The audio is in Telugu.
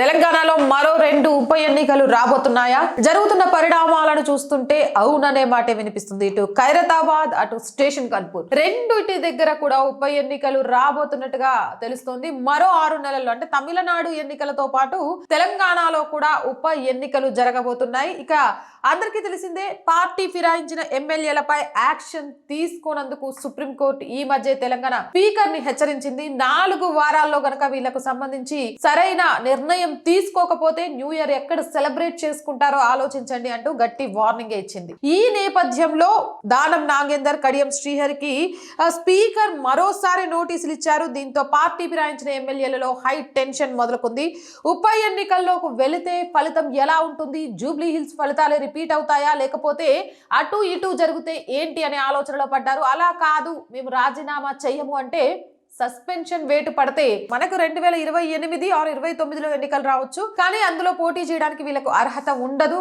తెలంగాణలో మరో రెండు ఉప ఎన్నికలు రాబోతున్నాయా? జరుగుతున్న పరిణామాలను చూస్తుంటే అవుననే మాటే వినిపిస్తుంది. ఇటు ఖైరతాబాద్ అటు స్టేషన్ కన్పూర్ రెండుటి దగ్గర కూడా ఉప ఎన్నికలు రాబోతున్నట్టుగా తెలుస్తోంది. మరో ఆరు నెలల్లో అంటే తమిళనాడు ఎన్నికలతో పాటు తెలంగాణలో కూడా ఉప ఎన్నికలు జరగబోతున్నాయి. ఇక అందరికీ తెలిసిందే పార్టీ ఫిరాయించిన ఎమ్మెల్యేలపై యాక్షన్ తీసుకోనందుకు సుప్రీంకోర్టు ఈ మధ్య తెలంగాణ స్పీకర్ని హెచ్చరించింది. నాలుగు వారాల్లో గనక వీళ్ళకు సంబంధించి సరైన నిర్ణయం తీసుకోకపోతే న్యూ ఇయర్ ఎక్కడ సెలబ్రేట్ చేసుకుంటారో ఆలోచించండి అంటూ గట్టి వార్నింగ్ ఇచ్చింది. ఈ నేపథ్యంలో దానం నాగేందర్ కడియం శ్రీహరికి స్పీకర్ మరోసారి నోటీసులు ఇచ్చారు. దీంతో పార్టీ ఫిరాయించిన ఎమ్మెల్యేలలో హై టెన్షన్ మొదలుకుంది. ఉప ఎన్నికల్లోకి వెళితే ఫలితం ఎలా ఉంటుంది? జూబ్లీ హిల్స్ ఫలితాలే రిపీట్ అవుతాయా? లేకపోతే అటు ఇటు జరిగితే ఏంటి అనే ఆలోచనలో పడ్డారు. అలా కాదు మేము రాజీనామా చెయ్యము అంటే సస్పెన్షన్ వేటు పడితే మనకు రెండు వేల ఇరవై ఎనిమిది ఆరు ఇరవై తొమ్మిదిలో ఎన్నికలు రావచ్చు. కానీ అందులో పోటీ చేయడానికి వీళ్ళకు అర్హత ఉండదు.